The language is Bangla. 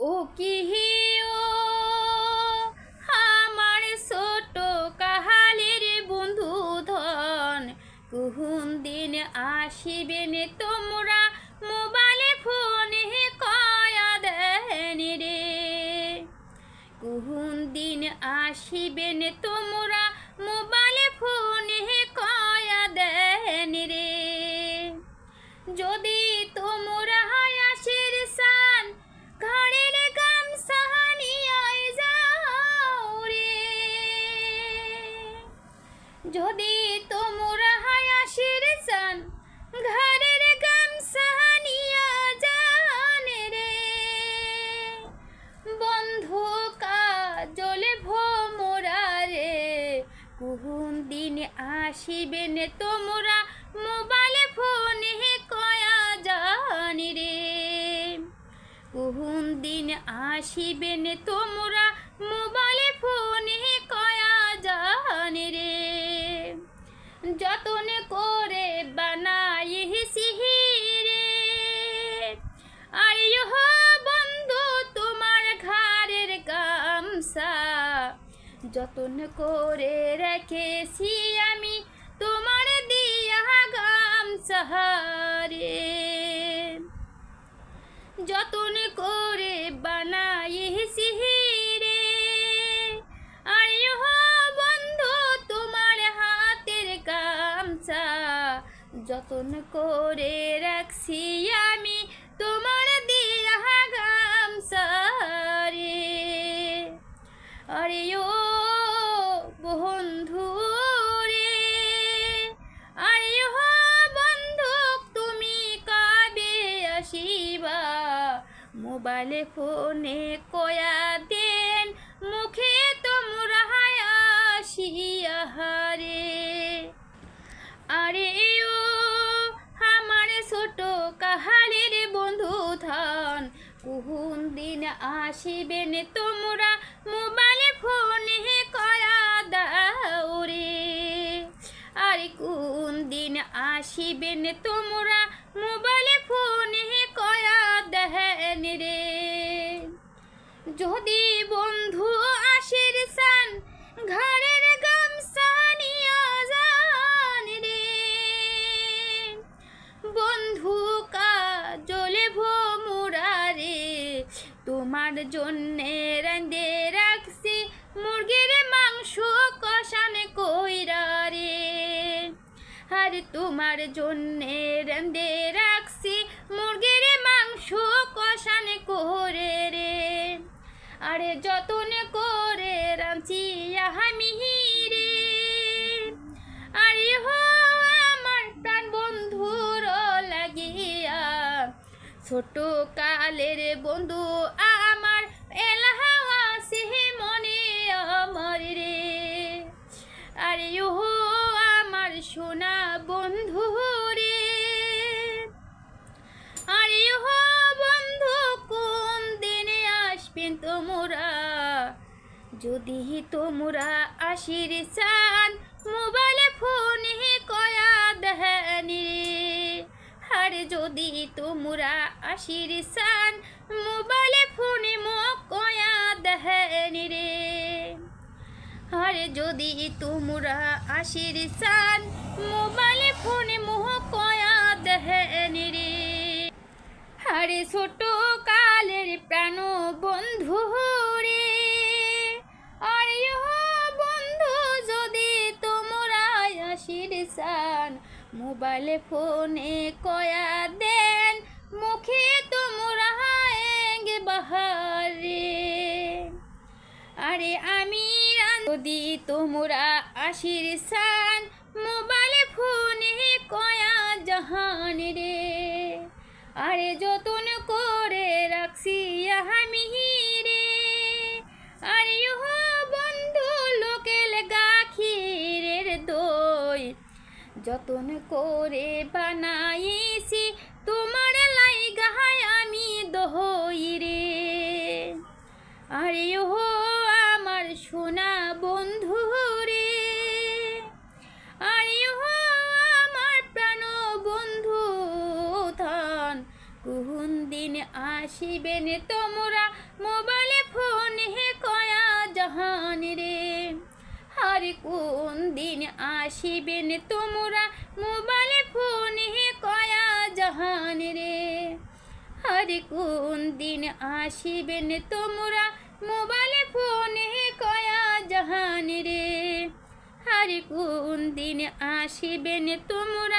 ও কি ও? আমার ছোট কাহালির বন্ধু ধন। কুহুন দিন আসিবেন তোমরা, মোবাইলে ফোনে কয়া দেন রে। কুহুন দিন আসিবেন তোমরা যদি তোমরা আসির সান ঘরের গাম সাহানিয়া জান রে। বন্ধু কাজলে ভোমরা রে কুহুন দিন আসিবেন তোমরা, মোবাইলে ফোনে কয়া জানি রে। কুহুন দিন আসিবেন তোমরা যতন করে বানাই সিহিরে আর ইহ বন্ধু, তোমার ঘরের গামসা যতন করে রেখেছি আমি তোমার দিয়া গামসা রে যতন যতন করে রাখছি আমি তোমার দিয়া গামছা রে আরে ও বন্ধু রে, আরে ও বন্ধু, তুমি কাবে আসিবা? মোবাইলে ফোনে কয়া দেন দিন আসিবেন তোমরা মোবাইলে ফোনে কয়া দাও রে। আর কোন দিন আসিবেন তোমরা মোবাইলে ফোনে কয়া দেহেন রে। যদি বন্ধু আসির সান ঘরের তোমার জন্যে রান্ধে রাখছি মুরগির মাংস কষান কইরা রে। আর তোমার জন্যে রান্ধে রাখছি মুরগির মাংস কষান করে রে। আরে যতন করে রাঁচি আমি রে আরে হো আমার প্রাণ বন্ধুর লাগিয়া ছোট কালের বন্ধু যদি তোমরা আসির চান মোবাইলে ফোনে কয়া দেহানি আর যদি তোমরা আসির চান মোবাইলে ফোনে কয়া দেহানি রে। আরে যদি তোমরা আসির চান মোবাইলে ফোনে মোহ কয়া দেহেনি রে। আরে ছোট মোবাইলে ফোনে কয়া দেন, মুখে তোমরা এঙ্গে বাহারে। আরে আমি যদি তোমরা আশির সান, মোবাইলে ফোনে কয়া জাহান রে। আরে যতন করে রাখছি আমি রে। আরে যতন করে বানাইছি, তোমার লাই গাহায় আমি দহই রে। আরে ও আমার সোনা বন্ধু রে। আরে আমার প্রাণ বন্ধু থান। কোন দিন আসিবে আসিবেন তোমরা আর কোন দিন আসিবেন তোমরা মোবাইল ফোন হে কয়া জাহান রে? আর কোন দিন আসিবেন তোমরা মোবাইল ফোন হে কয়া জাহান রে? আর কোন দিন আসিবেন তোমরা